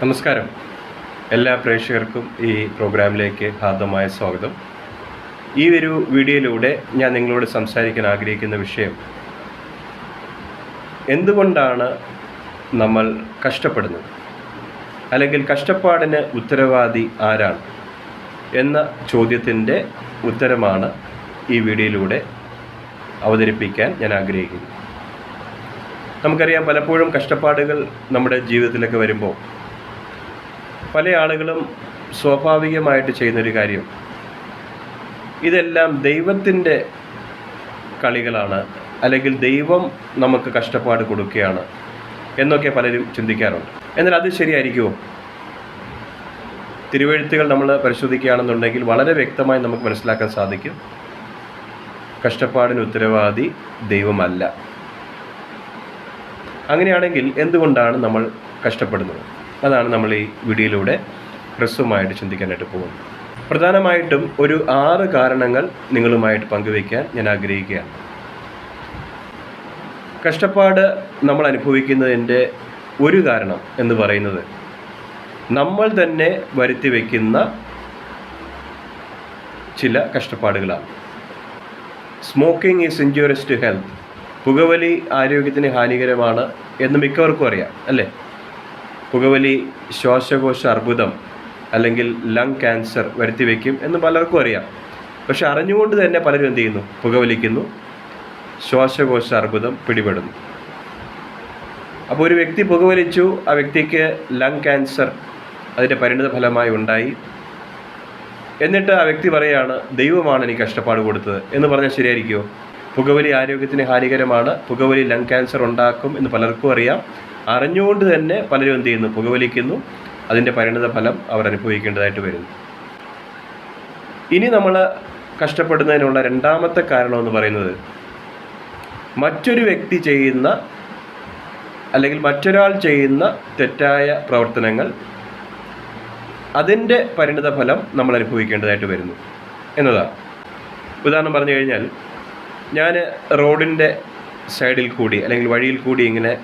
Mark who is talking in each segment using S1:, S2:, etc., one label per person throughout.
S1: നമസ്കാരം. എല്ലാ പ്രേക്ഷകർക്കും ഈ പ്രോഗ്രാമിലേക്ക് ഹാർദമായ സ്വാഗതം. ഈ ഒരു വീഡിയോയിലൂടെ ഞാൻ നിങ്ങളോട് സംസാരിക്കാൻ ആഗ്രഹിക്കുന്ന വിഷയം എന്തുകൊണ്ടാണ് നമ്മൾ കഷ്ടപ്പെടുന്നത്? അല്ലെങ്കിൽ കഷ്ടപ്പാടിന് ഉത്തരവാദി ആരാണ്? എന്ന ചോദ്യത്തിന്റെ ഉത്തരമാണ് ഈ വീഡിയോയിലൂടെ അവതരിപ്പിക്കാൻ ഞാൻ ആഗ്രഹിക്കുന്നു. നമുക്കറിയാം പലപ്പോഴും കഷ്ടപ്പാടുകൾ നമ്മുടെ ജീവിതത്തിലൊക്കെ വരുമ്പോൾ പല ആളുകളും സ്വാഭാവികമായിട്ട് ചെയ്യുന്നൊരു കാര്യം. ഇതെല്ലാം ദൈവത്തിന്റെ കളികളാണ്. അല്ലെങ്കിൽ ദൈവം നമുക്ക് കഷ്ടപ്പാട് കൊടുക്കുകയാണ് എന്നൊക്കെ പലരും ചിന്തിക്കാറുണ്ട്. എന്നാൽ അത് ശരിയായിരിക്കുമോ? തിരുവഴുത്തുകൾ നമ്മൾ പരിശോധിക്കുകയാണെന്നുണ്ടെങ്കിൽ വളരെ വ്യക്തമായി നമുക്ക് മനസ്സിലാക്കാൻ സാധിക്കും. കഷ്ടപ്പാടിന് ഉത്തരവാദി ദൈവമല്ല. അങ്ങനെയാണെങ്കിൽ എന്തുകൊണ്ടാണ് നമ്മൾ കഷ്ടപ്പെടുന്നത്? അതാണ് നമ്മൾ ഈ വീഡിയോയിലൂടെ ഹ്രസ്വമായിട്ട് ചിന്തിക്കാനായിട്ട് പോകുന്നത്. പ്രധാനമായിട്ടും ഒരു ആറ് കാരണങ്ങൾ നിങ്ങളുമായിട്ട് പങ്കുവയ്ക്കാൻ ഞാൻ ആഗ്രഹിക്കുകയാണ്. കഷ്ടപ്പാട് നമ്മൾ അനുഭവിക്കുന്നതിന്റെ ഒരു കാരണം എന്ന് പറയുന്നത് നമ്മൾ തന്നെ വരുത്തി വയ്ക്കുന്ന ചില കഷ്ടപ്പാടുകളാണ്. Smoking is injurious to health പുകവലി ആരോഗ്യത്തിന് ഹാനികരമാണ് എന്ന് മിക്കവർക്കും അറിയാം അല്ലേ? പുകവലി ശ്വാസകോശ അർബുദം അല്ലെങ്കിൽ ലങ് ക്യാൻസർ വരുത്തി വയ്ക്കും എന്ന് പലർക്കും അറിയാം. പക്ഷെ അറിഞ്ഞുകൊണ്ട് തന്നെ പലരും എന്ത് ചെയ്യുന്നു? പുകവലിക്കുന്നു. ശ്വാസകോശ അർബുദം പിടിപെടുന്നു. അപ്പോൾ ഒരു വ്യക്തി പുകവലിച്ചു ആ വ്യക്തിക്ക് ലങ് ക്യാൻസർ അതിന്റെ പരിണിത ഫലമായി ഉണ്ടായി. എന്നിട്ട് ആ വ്യക്തി പറയുകയാണ് ദൈവമാണ് എനിക്ക് കഷ്ടപ്പാട് കൊടുത്തത്. എന്ന് പറഞ്ഞാൽ ശരിയായിരിക്കുമോ? പുകവലി ആരോഗ്യത്തിന് ഹാനികരമാണ്. പുകവലി ലങ് ക്യാൻസർ ഉണ്ടാക്കും എന്ന് പലർക്കും അറിയാം. അറിഞ്ഞുകൊണ്ട് തന്നെ പലരും എന്ത് ചെയ്യുന്നു? പുകവലിക്കുന്നു. അതിന്റെ പരിണിത ഫലം അവർ അനുഭവിക്കേണ്ടതായിട്ട് വരുന്നു. ഇനി നമ്മൾ കഷ്ടപ്പെടുന്നതിനുള്ള രണ്ടാമത്തെ കാരണം എന്ന് പറയുന്നത് മറ്റൊരു വ്യക്തി ചെയ്യുന്ന അല്ലെങ്കിൽ മറ്റൊരാൾ ചെയ്യുന്ന തെറ്റായ പ്രവർത്തനങ്ങൾ അതിന്റെ പരിണിത ഫലം നമ്മൾ അനുഭവിക്കേണ്ടതായിട്ട് വരുന്നു എന്നതാണ്. ഉദാഹരണം പറഞ്ഞു കഴിഞ്ഞാൽ ഞാൻ റോഡിന്റെ സൈഡിൽ കൂടി അല്ലെങ്കിൽ വഴിയിൽ കൂടി ഇങ്ങനെ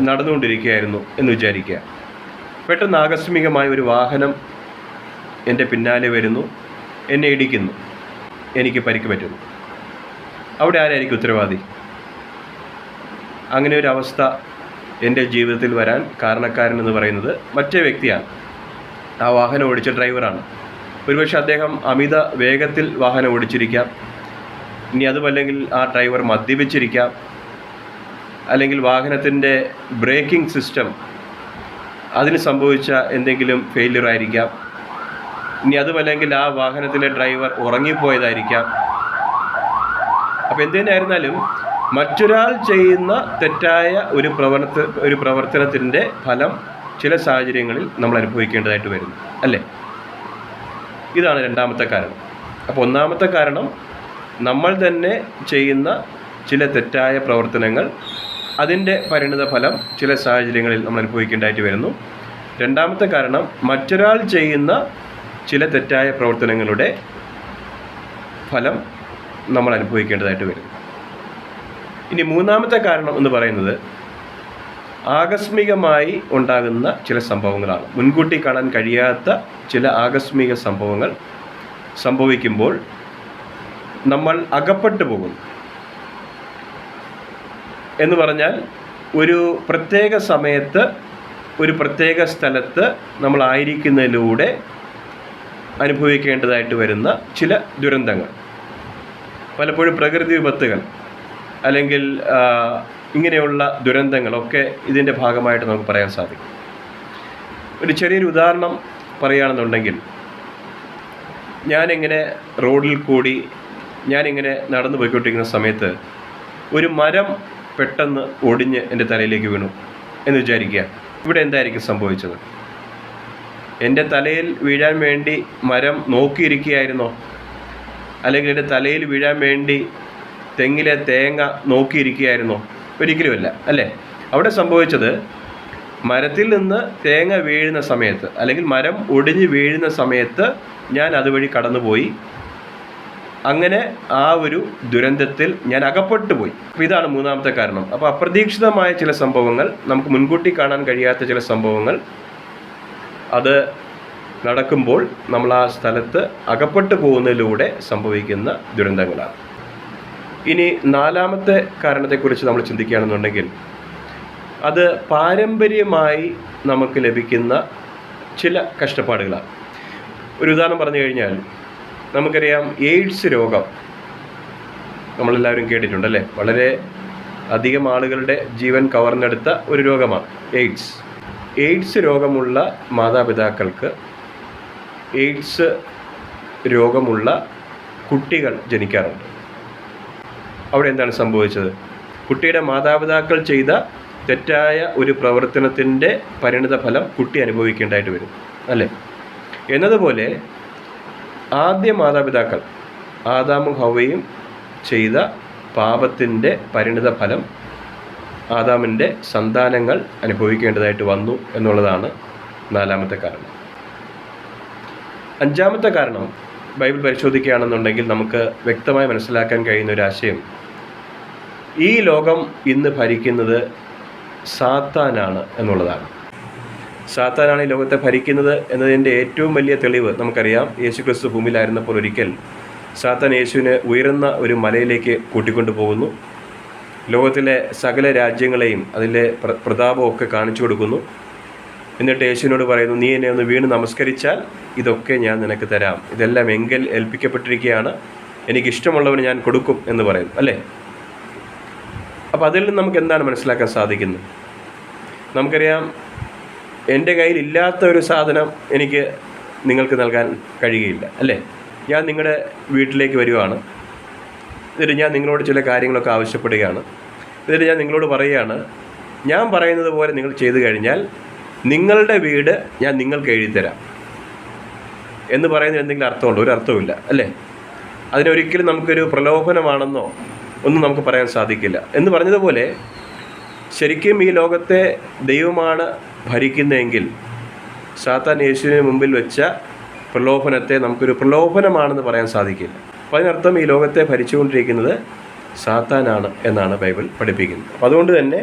S1: നടന്നുകൊണ്ടിരിക്കുകയായിരുന്നു എന്ന് വിചാരിക്കുക. പെട്ടെന്ന് ആകസ്മികമായ ഒരു വാഹനം എന്റെ പിന്നാലെ വരുന്നു. എന്നെ ഇടിക്കുന്നു. എനിക്ക് പരിക്ക് പറ്റുന്നു. അവിടെ ആരായിരിക്കും ഉത്തരവാദി? അങ്ങനെ ഒരു അവസ്ഥ എന്റെ ജീവിതത്തിൽ വരാൻ കാരണക്കാരൻ എന്ന് പറയുന്നത് മറ്റേ വ്യക്തിയാണ്. ആ വാഹനം ഓടിച്ച ഡ്രൈവറാണ്. ഒരുപക്ഷെ അദ്ദേഹം അമിത വേഗത്തിൽ വാഹനം ഓടിച്ചിരിക്കാം. ഇനി അതുമല്ലെങ്കിൽ ആ ഡ്രൈവർ മദ്യപിച്ചിരിക്കാം. അല്ലെങ്കിൽ വാഹനത്തിന്റെ ബ്രേക്കിംഗ് സിസ്റ്റം അതിന് സംഭവിച്ച എന്തെങ്കിലും ഫെയിലിയർ ആയിരിക്കാം. ഇനി അതുമല്ലെങ്കിൽ ആ വാഹനത്തിലെ ഡ്രൈവർ ഉറങ്ങിപ്പോയതായിരിക്കാം. അപ്പോൾ എന്തുതന്നെയായിരുന്നാലും മറ്റൊരാൾ ചെയ്യുന്ന തെറ്റായ ഒരു പ്രവർത്ത ഒരു പ്രവർത്തനത്തിന്റെ ഫലം ചില സാഹചര്യങ്ങളിൽ നമ്മൾ അനുഭവിക്കേണ്ടതായിട്ട് വരുന്നു. അല്ലേ? ഇതാണ് രണ്ടാമത്തെ കാരണം. അപ്പോൾ ഒന്നാമത്തെ കാരണം നമ്മൾ തന്നെ ചെയ്യുന്ന ചില തെറ്റായ പ്രവർത്തനങ്ങൾ അതിന്റെ പരിണിത ഫലം ചില സാഹചര്യങ്ങളിൽ നമ്മൾ അനുഭവിക്കേണ്ടതായിട്ട് വരുന്നു. രണ്ടാമത്തെ കാരണം മറ്റൊരാൾ ചെയ്യുന്ന ചില തെറ്റായ പ്രവർത്തനങ്ങളുടെ ഫലം നമ്മൾ അനുഭവിക്കേണ്ടതായിട്ട് വരും. ഇനി മൂന്നാമത്തെ കാരണം എന്ന് പറയുന്നത് ആകസ്മികമായി ഉണ്ടാകുന്ന ചില സംഭവങ്ങളാണ്. മുൻകൂട്ടി കാണാൻ കഴിയാത്ത ചില ആകസ്മിക സംഭവങ്ങൾ സംഭവിക്കുമ്പോൾ നമ്മൾ അകപ്പെട്ടു പോകുന്നു. എന്ന് പറഞ്ഞാൽ ഒരു പ്രത്യേക സമയത്ത് ഒരു പ്രത്യേക സ്ഥലത്ത് നമ്മളായിരിക്കുന്നതിലൂടെ അനുഭവിക്കേണ്ടതായിട്ട് വരുന്ന ചില ദുരന്തങ്ങൾ. പലപ്പോഴും പ്രകൃതി വിപത്തുകൾ അല്ലെങ്കിൽ ഇങ്ങനെയുള്ള ദുരന്തങ്ങളൊക്കെ ഇതിന്റെ ഭാഗമായിട്ട് നമുക്ക് പറയാൻ സാധിക്കും. ഒരു ചെറിയൊരു ഉദാഹരണം പറയുകയാണെന്നുണ്ടെങ്കിൽ ഞാനിങ്ങനെ റോഡിൽ കൂടി ഞാനിങ്ങനെ നടന്നു പോയിക്കൊണ്ടിരിക്കുന്ന സമയത്ത് ഒരു മരം പെട്ടെന്ന് ഒടിഞ്ഞ് എന്റെ തലയിലേക്ക് വീണു എന്ന് വിചാരിക്കുക. ഇവിടെ എന്തായിരിക്കും സംഭവിച്ചത്? എന്റെ തലയിൽ വീഴാൻ വേണ്ടി മരം നോക്കിയിരിക്കുകയായിരുന്നോ? അല്ലെങ്കിൽ എന്റെ തലയിൽ വീഴാൻ വേണ്ടി തെങ്ങിലെ തേങ്ങ നോക്കിയിരിക്കുകയായിരുന്നോ? ഒരിക്കലുമല്ല അല്ലേ? അവിടെ സംഭവിച്ചത് മരത്തിൽ നിന്ന് തേങ്ങ വീഴുന്ന സമയത്ത് അല്ലെങ്കിൽ മരം ഒടിഞ്ഞ് വീഴുന്ന സമയത്ത് ഞാൻ അതുവഴി കടന്നുപോയി. അങ്ങനെ ആ ഒരു ദുരന്തത്തിൽ ഞാൻ അകപ്പെട്ടു പോയി. അപ്പോൾ ഇതാണ് മൂന്നാമത്തെ കാരണം. അപ്പോൾ അപ്രതീക്ഷിതമായ ചില സംഭവങ്ങൾ നമുക്ക് മുൻകൂട്ടി കാണാൻ കഴിയാത്ത ചില സംഭവങ്ങൾ. അത് നടക്കുമ്പോൾ നമ്മൾ ആ സ്ഥലത്ത് അകപ്പെട്ടു പോകുന്നതിലൂടെ സംഭവിക്കുന്ന ദുരന്തങ്ങളാണ്. ഇനി നാലാമത്തെ കാരണത്തെക്കുറിച്ച് നമ്മൾ ചിന്തിക്കുകയാണെന്നുണ്ടെങ്കിൽ അത് പാരമ്പര്യമായി നമുക്ക് ലഭിക്കുന്ന ചില കഷ്ടപ്പാടുകളാണ്. ഒരു ഉദാഹരണം പറഞ്ഞു കഴിഞ്ഞാൽ നമുക്കറിയാം എയ്ഡ്സ് രോഗം. നമ്മളെല്ലാവരും കേട്ടിട്ടുണ്ടല്ലേ? വളരെ അധികം ആളുകളുടെ ജീവൻ കവർന്നെടുത്ത ഒരു രോഗമാണ് എയ്ഡ്സ്. എയ്ഡ്സ് രോഗമുള്ള മാതാപിതാക്കൾക്ക് എയ്ഡ്സ് രോഗമുള്ള കുട്ടികൾ ജനിക്കാറുണ്ട്. അവിടെ എന്താണ് സംഭവിച്ചത്? കുട്ടിയുടെ മാതാപിതാക്കൾ ചെയ്ത തെറ്റായ ഒരു പ്രവർത്തനത്തിന്റെ പരിണിത ഫലം കുട്ടി അനുഭവിക്കേണ്ടതായിട്ട് വരും അല്ലേ? എന്നതുപോലെ ആദ്യ മാതാപിതാക്കൾ ആദാമും ഹവയും ചെയ്ത പാപത്തിന്റെ പരിണിത ഫലം ആദാമിന്റെ സന്താനങ്ങൾ അനുഭവിക്കേണ്ടതായിട്ട് വന്നു എന്നുള്ളതാണ് നാലാമത്തെ കാരണം. അഞ്ചാമത്തെ കാരണം ബൈബിൾ പരിശോധിക്കുകയാണെന്നുണ്ടെങ്കിൽ നമുക്ക് വ്യക്തമായി മനസ്സിലാക്കാൻ കഴിയുന്ന ഒരു ആശയം. ഈ ലോകം ഇന്ന് ഭരിക്കുന്നത് സാത്താനാണ് എന്നുള്ളതാണ്. സാത്താനാണ് ഈ ലോകത്തെ ഭരിക്കുന്നത് എന്നതിന്റെ ഏറ്റവും വലിയ തെളിവ് നമുക്കറിയാം. യേശു ക്രിസ്തു ഭൂമിയിലായിരുന്നപ്പോൾ ഒരിക്കൽ സാത്താൻ യേശുവിനെ ഉയർന്ന ഒരു മലയിലേക്ക് കൂട്ടിക്കൊണ്ടു പോകുന്നു. ലോകത്തിലെ സകല രാജ്യങ്ങളെയും അതിലെ പ്ര പ്രതാപമൊക്കെ കാണിച്ചു കൊടുക്കുന്നു. എന്നിട്ട് യേശുവിനോട് പറയുന്നു നീ എന്നെ ഒന്ന് വീണ് നമസ്കരിച്ചാൽ ഇതൊക്കെ ഞാൻ നിനക്ക് തരാം. ഇതെല്ലാം എങ്കിൽ ഏൽപ്പിക്കപ്പെട്ടിരിക്കുകയാണ്. എനിക്കിഷ്ടമുള്ളവന് ഞാൻ കൊടുക്കും എന്ന് പറയുന്നു അല്ലേ? അപ്പോൾ അതിൽ നിന്ന് നമുക്ക് എന്താണ് മനസ്സിലാക്കാൻ സാധിക്കുന്നത്? നമുക്കറിയാം എന്റെ കയ്യിൽ ഇല്ലാത്ത ഒരു സാധനം എനിക്ക് നിങ്ങൾക്ക് നൽകാൻ കഴിയുകയില്ല അല്ലേ? ഞാൻ നിങ്ങളുടെ വീട്ടിലേക്ക് വരുവാണ്. എന്നിട്ട് ഞാൻ നിങ്ങളോട് ചില കാര്യങ്ങളൊക്കെ ആവശ്യപ്പെടുകയാണ്. എന്നിട്ട് ഞാൻ നിങ്ങളോട് പറയുകയാണ് ഞാൻ പറയുന്നത് പോലെ നിങ്ങൾ ചെയ്തു കഴിഞ്ഞാൽ നിങ്ങളുടെ വീട് ഞാൻ നിങ്ങൾക്ക് എഴുതിത്തരാം. എന്ന് പറയുന്നതിന് എന്തെങ്കിലും അർത്ഥമുണ്ടോ? ഒരു അർത്ഥവുമില്ല അല്ലേ? അതിനൊരിക്കലും നമുക്കൊരു പ്രലോഭനമാണെന്നോ ഒന്നും നമുക്ക് പറയാൻ സാധിക്കില്ല. എന്ന് പറഞ്ഞതുപോലെ ശരിക്കും ഈ ലോകത്തെ ദൈവമാണ് ഭരിക്കുന്നതെങ്കിൽ സാത്താൻ യേശുവിന് മുമ്പിൽ വെച്ച പ്രലോഭനത്തെ നമുക്കൊരു പ്രലോഭനമാണെന്ന് പറയാൻ സാധിക്കില്ല. അപ്പോൾ അതിനർത്ഥം ഈ ലോകത്തെ ഭരിച്ചുകൊണ്ടിരിക്കുന്നത് സാത്താനാണ് എന്നാണ് ബൈബിൾ പഠിപ്പിക്കുന്നത്. അപ്പോൾ അതുകൊണ്ട് തന്നെ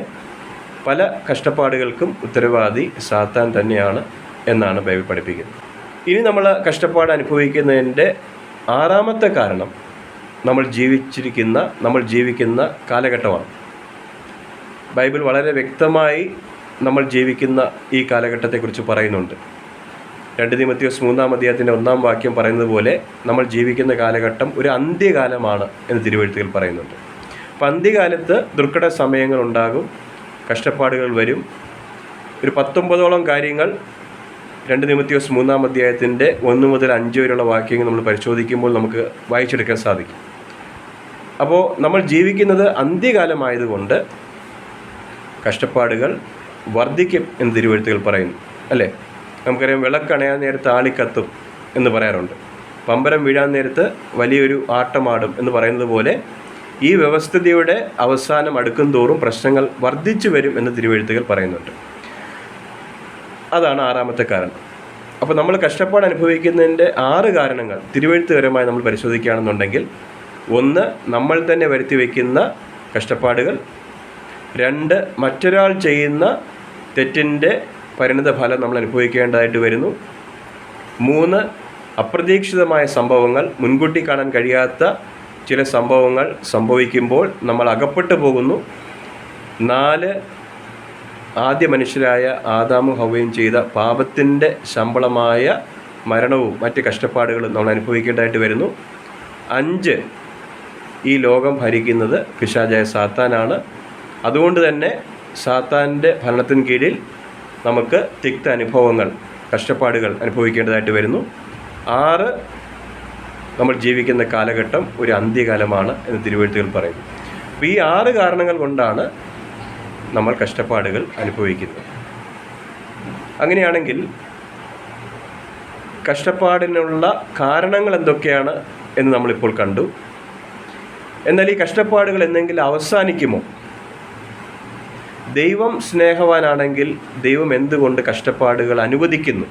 S1: പല കഷ്ടപ്പാടുകൾക്കും ഉത്തരവാദി സാത്താൻ തന്നെയാണ് എന്നാണ് ബൈബിൾ പഠിപ്പിക്കുന്നത്. ഇനി നമ്മൾ കഷ്ടപ്പാട് അനുഭവിക്കുന്നതിന്റെ ആറാമത്തെ കാരണം നമ്മൾ ജീവിച്ചിരിക്കുന്ന നമ്മൾ ജീവിക്കുന്ന കാലഘട്ടമാണ്. ബൈബിൾ വളരെ വ്യക്തമായി നമ്മൾ ജീവിക്കുന്ന ഈ കാലഘട്ടത്തെക്കുറിച്ച് പറയുന്നുണ്ട്. രണ്ട് തിമത്യോസ് മൂന്നാം അധ്യായത്തിന്റെ ഒന്നാം വാക്യം പറയുന്നത് പോലെ നമ്മൾ ജീവിക്കുന്ന കാലഘട്ടം ഒരു അന്ത്യകാലമാണ് എന്ന് തിരുവഴുത്തുകൾ പറയുന്നുണ്ട്. അപ്പം അന്ത്യകാലത്ത് ദുർഘട സമയങ്ങൾ ഉണ്ടാകും കഷ്ടപ്പാടുകൾ വരും. ഒരു പത്തൊമ്പതോളം കാര്യങ്ങൾ രണ്ട് നിമിത്യോസ് മൂന്നാം അധ്യായത്തിന്റെ ഒന്ന് മുതൽ അഞ്ച് വരെയുള്ള വാക്യങ്ങൾ നമ്മൾ പരിശോധിക്കുമ്പോൾ നമുക്ക് വായിച്ചെടുക്കാൻ സാധിക്കും. അപ്പോൾ നമ്മൾ ജീവിക്കുന്നത് അന്ത്യകാലമായതുകൊണ്ട് കഷ്ടപ്പാടുകൾ വർദ്ധിക്കും എന്ന് തിരുവഴുത്തുകൾ പറയുന്നു അല്ലേ? നമുക്കറിയാം വിളക്കണയാൻ നേരത്ത് ആളിക്കത്തും എന്ന് പറയാറുണ്ട്. പമ്പരം വീഴാൻ നേരത്ത് വലിയൊരു ആട്ടമാടും എന്ന് പറയുന്നത് പോലെ ഈ വ്യവസ്ഥിതിയുടെ അവസാനം അടുക്കും തോറും പ്രശ്നങ്ങൾ വർദ്ധിച്ചു വരും എന്ന് തിരുവഴുത്തുകൾ പറയുന്നുണ്ട്. അതാണ് ആറാമത്തെ കാരണം. അപ്പോൾ നമ്മൾ കഷ്ടപ്പാട് അനുഭവിക്കുന്നതിന്റെ ആറ് കാരണങ്ങൾ തിരുവഴുത്തുകരമായി നമ്മൾ പരിശോധിക്കുകയാണെന്നുണ്ടെങ്കിൽ ഒന്ന് നമ്മൾ തന്നെ വരുത്തി വയ്ക്കുന്ന കഷ്ടപ്പാടുകൾ രണ്ട് മറ്റൊരാൾ ചെയ്യുന്ന തെറ്റിന്റെ പരിണിത ഫലം നമ്മൾ അനുഭവിക്കേണ്ടതായിട്ട് വരുന്നു. മൂന്ന് അപ്രതീക്ഷിതമായ സംഭവങ്ങൾ മുൻകൂട്ടി കാണാൻ കഴിയാത്ത ചില സംഭവങ്ങൾ സംഭവിക്കുമ്പോൾ നമ്മൾ അകപ്പെട്ടു പോകുന്നു. നാല് ആദ്യ മനുഷ്യരായ ആദാമും ഹവയും ചെയ്ത പാപത്തിന്റെ ശമ്പളമായ മരണവും മറ്റ് കഷ്ടപ്പാടുകളും നമ്മൾ അനുഭവിക്കേണ്ടതായിട്ട് വരുന്നു. അഞ്ച് ഈ ലോകം ഭരിക്കുന്നത് പിശാചായ സാത്താനാണ്. അതുകൊണ്ട് തന്നെ സാത്താന്റെ ഭരണത്തിന് കീഴിൽ നമുക്ക് തിക്ത അനുഭവങ്ങൾ കഷ്ടപ്പാടുകൾ അനുഭവിക്കേണ്ടതായിട്ട് വരുന്നു. ആറ് നമ്മൾ ജീവിക്കുന്ന കാലഘട്ടം ഒരു അന്ത്യകാലമാണ് എന്ന് തിരുവഴുത്തുകൾ പറയുന്നു. അപ്പോൾ ഈ ആറ് കാരണങ്ങൾ കൊണ്ടാണ് നമ്മൾ കഷ്ടപ്പാടുകൾ അനുഭവിക്കുന്നത്. അങ്ങനെയാണെങ്കിൽ കഷ്ടപ്പാടിനുള്ള കാരണങ്ങൾ എന്തൊക്കെയാണ് എന്ന് നമ്മളിപ്പോൾ കണ്ടു. എന്നാൽ ഈ കഷ്ടപ്പാടുകൾ എന്തെങ്കിലും അവസാനിക്കുമോ? ദൈവം സ്നേഹവാനാണെങ്കിൽ ദൈവം എന്തുകൊണ്ട് കഷ്ടപ്പാടുകൾ അനുവദിക്കുന്നു?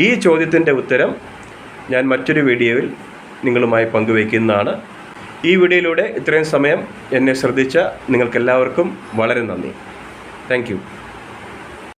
S1: ഈ ചോദ്യത്തിന്റെ ഉത്തരം ഞാൻ മറ്റൊരു വീഡിയോയിൽ നിങ്ങളുമായി പങ്കുവയ്ക്കുന്നതാണ്. ഈ വീഡിയോയിലൂടെ ഇത്രയും സമയം എന്നെ ശ്രദ്ധിച്ച നിങ്ങൾക്കെല്ലാവർക്കും വളരെ നന്ദി. താങ്ക്